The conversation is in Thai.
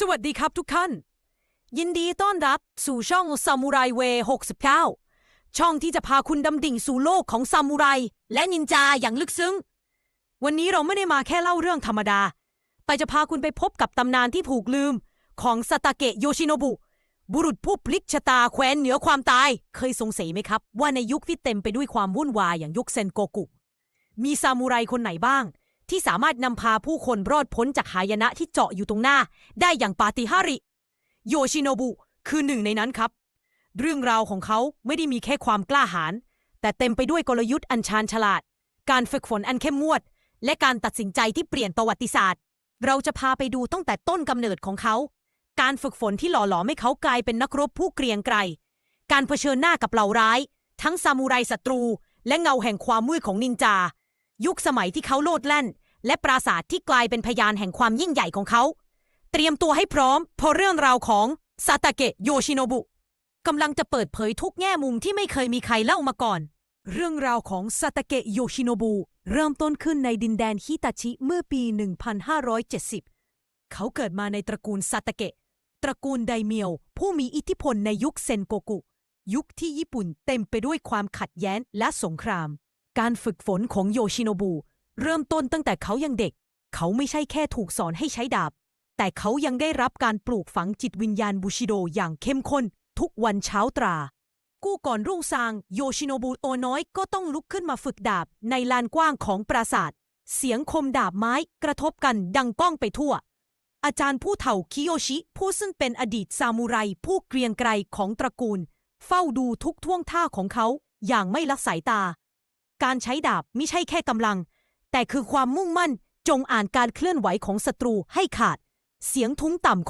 สวัสดีครับทุกท่าน ยินดีต้อนรับสู่ช่องซามูไรเว69 ช่องที่จะพาคุณดำดิ่งสู่โลกของซามูไรและนินจาอย่างลึกซึ้ง วันนี้เราไม่ได้มาแค่เล่าเรื่องธรรมดา แต่จะพาคุณไปพบกับตำนานที่ผูกลืมของซาตาเกะโยชิโนบุ บุรุษผู้พลิกชะตาแคว้นเหนือความตาย เคยสงสัยไหมครับ ว่าในยุคที่เต็มไปด้วยความวุ่นวายอย่างยุคเซนโกกุ มีซามูไรคนไหนบ้าง ที่สามารถนำพาผู้คนรอดพ้นจากหายนะที่เจาะอยู่ตรงหน้า ได้อย่างปาฏิหาริย์โยชิโนบุคือหนึ่งในนั้นครับ เรื่องราวของเขาไม่ได้มีแค่ความกล้าหาญแต่เต็มไปด้วยกลยุทธ์อันชาญฉลาด การฝึกฝนอันเข้มงวด และการตัดสินใจที่เปลี่ยนประวัติศาสตร์ เราจะพาไปดูตั้งแต่ต้นกำเนิดของเขา การฝึกฝนที่หล่อหลอมให้เขากลายเป็นนักรบผู้เกรียงไกรการเผชิญหน้ากับเหล่าร้าย ทั้งซามูไรศัตรู และเงาแห่งความมืดของนินจา ยุคสมัยที่เขาโลดแล่น และปราสาทที่กลายเป็นพยานแห่งความยิ่งใหญ่ของเขา เตรียมตัวให้พร้อมเพราะเรื่องราวของซาตาเกะโยชิโนบุกำลังจะเปิดเผยทุกแง่มุมที่ไม่เคยมีใครเล่ามาก่อน เรื่องราวของซาตาเกะโยชิโนบุเริ่มต้นขึ้นในดินแดนฮิตาชิเมื่อปี 1570 เขาเกิดมาในตระกูลซาตาเกะ ตระกูลไดเมียว ผู้มีอิทธิพลในยุคเซนโกกุ ยุคที่ญี่ปุ่นเต็มไปด้วยความขัดแย้งและสงคราม การฝึกฝนของโยชิโนบุ เริ่มต้นตั้งแต่เขายังเด็ก เขาไม่ใช่แค่ถูกสอนให้ใช้ดาบ แต่เขายังได้รับการปลูกฝังจิตวิญญาณบูชิโดอย่างเข้มข้น ทุกวันเช้าตรา กู้ก่อนรุ่งสาง โยชิโนบุโอน้อยก็ต้องลุกขึ้นมาฝึกดาบในลานกว้างของปราสาท เสียงคมดาบไม้กระทบกันดังก้องไปทั่ว อาจารย์ผู้เฒ่าคิโยชิผู้ซึ่งเป็นอดีตซามูไรผู้เกรียงไกรของตระกูล เฝ้าดูทุกท่วงท่าของเขาอย่างไม่ละสายตา การใช้ดาบไม่ใช่แค่กำลัง แต่คือความมุ่งมั่นจงอ่านการเคลื่อนไหวของศัตรูให้ขาด เสียงทุ้งต่ำของ